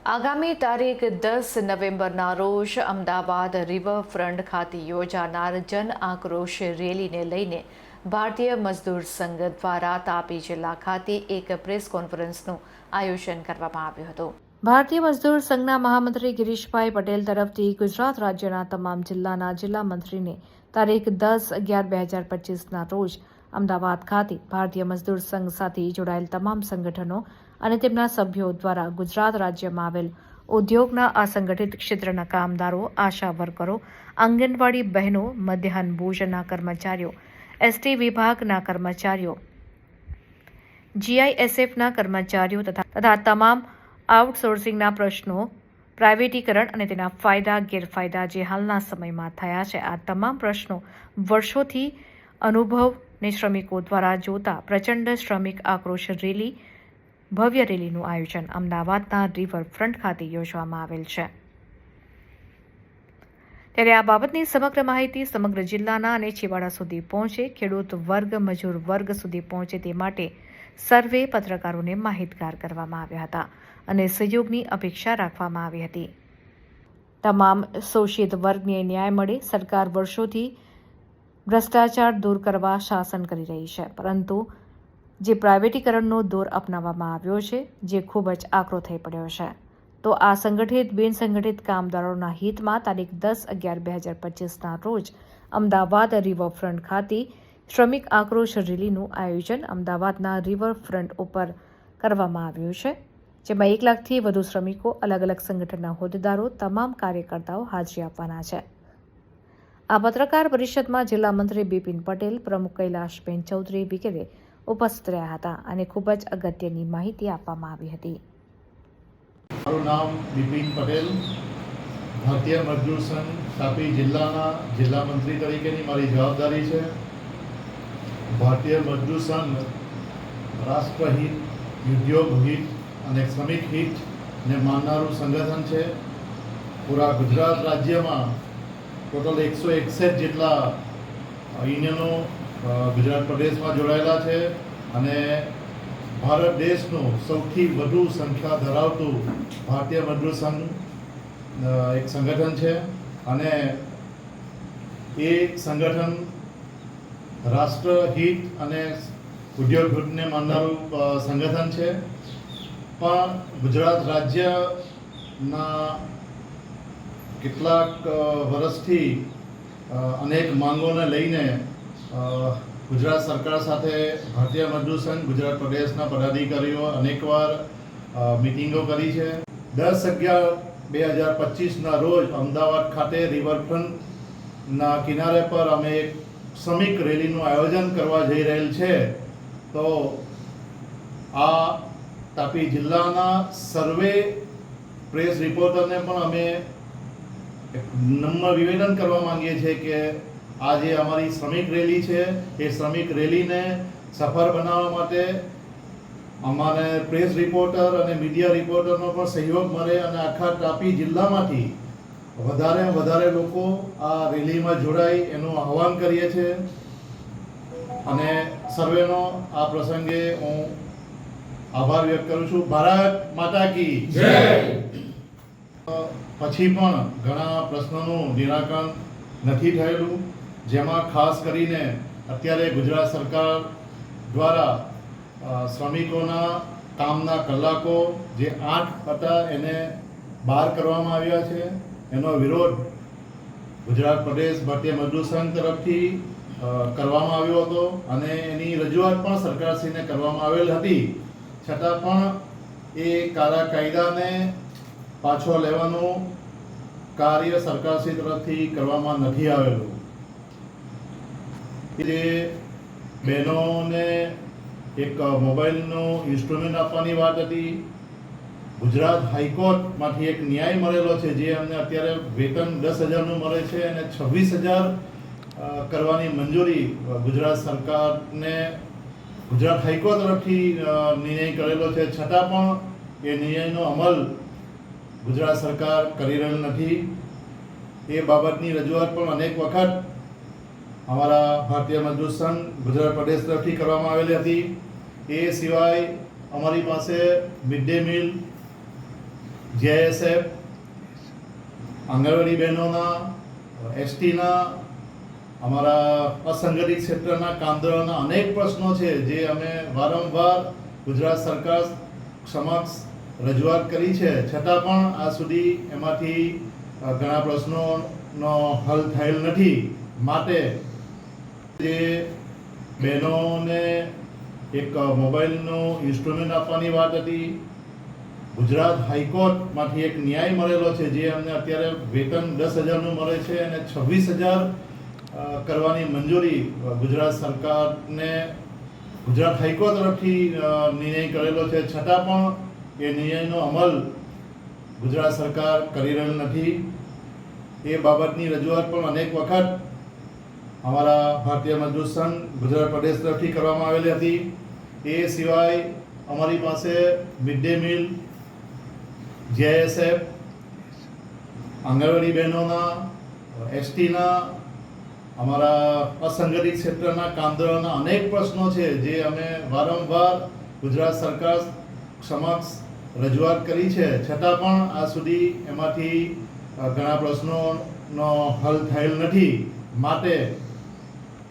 આગામી તારીખ દસ નવેમ્બરના રોજ અમદાવાદ રિવરફ્રન્ટ ખાતે યોજાનાર જન આક્રોશ રેલીને લઈને ભારતીય મજદૂર સંઘ દ્વારા તાપી જિલ્લા ખાતે એક પ્રેસ કોન્ફરન્સનું આયોજન કરવામાં આવ્યું હતું. ભારતીય મજદૂર સંઘના મહામંત્રી ગિરીશભાઈ પટેલ તરફથી ગુજરાત રાજ્યના તમામ જિલ્લાના જિલ્લા મંત્રીને તારીખ દસ અગિયાર બે હજાર પચીસના રોજ અમદાવાદ ખાતે ભારતીય મજદૂર સંઘ સાથે જોડાયેલ તમામ સંગઠનો અને તેમના સભ્યો દ્વારા ગુજરાત રાજ્યમાં આવેલ ઉદ્યોગના અસંગઠિત ક્ષેત્રના કામદારો, આશા વર્કરો, આંગણવાડી બહેનો, મધ્યાહન ભોજનના કર્મચારીઓ, એસટી વિભાગના કર્મચારીઓ, જીઆઈએસએફના કર્મચારીઓ તથા તથા તમામ આઉટસોર્સિંગના પ્રશ્નો, પ્રાઇવેટીકરણ અને તેના ફાયદા, ગેરફાયદા જે હાલના સમયમાં થયા છે, આ તમામ પ્રશ્નો વર્ષોથી અનુભવને શ્રમિકો દ્વારા જોતા પ્રચંડ શ્રમિક આક્રોશ રેલી ભવ્ય રેલીનું આયોજન અમદાવાદના રિવરફ્રન્ટ ખાતે યોજવામાં આવેલ છે. ત્યારે આ બાબતની સમગ્ર માહિતી સમગ્ર જિલ્લાના અને છેવાડા સુધી પહોંચે. ખેડૂત વર્ગ, મજૂર વર્ગ સુધી પહોંચે તે માટે સર્વે પત્રકારોને માહિતગાર કરવામાં આવ્યા હતા અને સહયોગની અપેક્ષા રાખવામાં આવી હતી. તમામ શોષિત વર્ગને ન્યાય મળે. સરકાર વર્ષોથી ભ્રષ્ટાચાર દૂર કરવા શાસન કરી રહી છે. પરંતુ જે પ્રાઇવેટીકરણનો દોર અપનાવવામાં આવ્યો છે, જે ખૂબ જ આકરો થઈ પડ્યો છે. તો આ સંગઠિત બિન સંગઠિત કામદારોના હિતમાં તારીખ દસ અગિયાર બે હજાર પચીસના રોજ અમદાવાદ રિવરફ્રન્ટ ખાતે શ્રમિક આક્રોશ રેલીનું આયોજન અમદાવાદના રિવરફ્રન્ટ ઉપર કરવામાં આવ્યું છે, જેમાં એક લાખથી વધુ શ્રમિકો, અલગ અલગ સંગઠનના હોદ્દેદારો, તમામ કાર્યકર્તાઓ હાજરી આપવાના છે. આ પત્રકાર પરિષદમાં જિલ્લા મંત્રી બિપિન પટેલ, પ્રમુખ કૈલાશબેન ચૌધરી વગેરે ઉપસ્થિત રહ્યા હતા અને ખૂબ જ અગત્યની માહિતી આપવામાં આવી હતી. મારું નામ બિપિન પટેલ. ભારતીય મજદૂર સંઘ તાપી જિલ્લાના જિલ્લા મંત્રી તરીકેની મારી જવાબદારી છે. ભારતીય મજદૂર સંઘ રાષ્ટ્રહિત, ઉદ્યોગ હિત અને શ્રમિક હિતને માનનારું સંગઠન છે. પૂરા ગુજરાત રાજ્યમાં ટોટલ એકસો એકસઠ જેટલા યુનિયનો ગુજરાત પ્રદેશમાં જોડાયેલા છે અને ભારત દેશનું સૌથી વધુ સંખ્યા ધરાવતું ભારતીય મજદૂર સંઘ એક સંગઠન છે અને એ સંગઠન રાષ્ટ્રહિત અને ઉદ્યોગને માનનારું સંગઠન છે. પણ ગુજરાત રાજ્યના કેટલાક વર્ષથી અનેક માંગોને લઈને ગુજરાત સરકાર સાથે ભારતીય મજદૂર સંઘ, ગુજરાત પ્રદેશના પદાધિકારીઓ અનેકવાર મિટિંગો કરી છે. દસ અગિયાર બે હજાર પચીસના રોજ અમદાવાદ ખાતે રિવરફ્રન્ટના કિનારે પર અમે એક શ્રમિક રેલીનું આયોજન કરવા જઈ રહેલ છે. તો આ તાપી જિલ્લાના સર્વે પ્રેસ રિપોર્ટરને પણ અમે નમ્ર નિવેદન કરવા માંગીએ છીએ કે આ જે અમારી શ્રમિક રેલી છે. એ શ્રમિક રેલીને સફળ બનાવવા માટે અમારે પ્રેસ રિપોર્ટર અને મીડિયા રિપોર્ટરનો પણ સહયોગ મળે અને આખા તાપી જિલ્લામાંથી વધારે વધારે લોકો આ રેલીમાં જોડાય એનું આહવાન કરીએ છીએ અને સર્વેનો આ પ્રસંગે હું આભાર વ્યક્ત કરું છું. ભારત માતા કી પછી પણ ઘણા પ્રશ્નોનું નિરાકરણ નથી થયેલું. જેમાં ખાસ કરીને અત્યારે ગુજરાત સરકાર દ્વારા શ્રમિકોના કામના કલાકો જે આઠ હતા એને બહાર કરવામાં આવ્યા છે. એનો વિરોધ ગુજરાત પ્રદેશ ભારતીય મજદૂર સંઘ તરફથી કરવામાં આવ્યો હતો અને એની રજૂઆત પણ સરકારશ્રીને કરવામાં આવેલ હતી. છતાં પણ એ કાળા કાયદાને પાછો લેવાનું કાર્ય સરકારશ્રી તરફથી કરવામાં નથી આવેલું. જે બહેનોને એક મોબાઈલનું ઇન્સ્ટ્રુમેન્ટ આપવાની વાત હતી. ગુજરાત હાઈકોર્ટમાંથી એક ન્યાય મળેલો છે, જે અમને અત્યારે વેતન દસ હજારનું મળે છે અને છવ્વીસ હજાર કરવાની મંજૂરી ગુજરાત સરકારને ગુજરાત હાઈકોર્ટ તરફથી નિર્ણય કરેલો છે. છતાં પણ એ નિર્ણયનો અમલ ગુજરાત સરકાર કરી રહેલ નથી. એ બાબતની રજૂઆત પણ અનેક વખત અમારા ભારતીય મજદૂર સંઘ ગુજરાત પ્રદેશ તરફથી કરવામાં આવેલી હતી. એ સિવાય અમારી પાસે mid day meal JSF anganwadi બહેનોના એસટીના અમારા અસંગઠિત ક્ષેત્રના કામદારોના અનેક પ્રશ્નો છે જે અમે વારંવાર ગુજરાત સરકાર સમક્ષ રજૂઆત કરી છે. છતાં પણ આ સુધી એમાંથી ઘણા પ્રશ્નોનો હલ થયેલ નથી. માટે જે બહેનોને એક મોબાઈલનું ઇન્સ્ટ્રુમેન્ટ આપવાની વાત હતી. ગુજરાત હાઈકોર્ટમાંથી એક ન્યાય મળેલો છે, જે અમને અત્યારે વેતન દસ હજારનું મળે છે અને છવ્વીસ હજાર કરવાની મંજૂરી ગુજરાત સરકારને ગુજરાત હાઈકોર્ટ તરફથી નિર્ણય કરેલો છે. છતાં પણ એ નિર્ણયનો અમલ ગુજરાત સરકાર કરી રહેલ નથી. એ બાબતની રજૂઆત પણ અનેક વખત અમારા ભારતીય મજદૂર સંઘ ગુજરાત પ્રદેશ તરફથી કરવામાં આવેલી હતી. એ સિવાય અમારી પાસે mid day meal JSF anganwadi બહેનોના એસટીના અમારા અસંગઠિત ક્ષેત્રના કામદારોના અનેક પ્રશ્નો છે જે અમે વારંવાર ગુજરાત સરકાર સમક્ષ રજૂઆત કરી છે. છતાં પણ આ સુધી એમાંથી ઘણા પ્રશ્નોનો હલ થયેલ નથી. માટે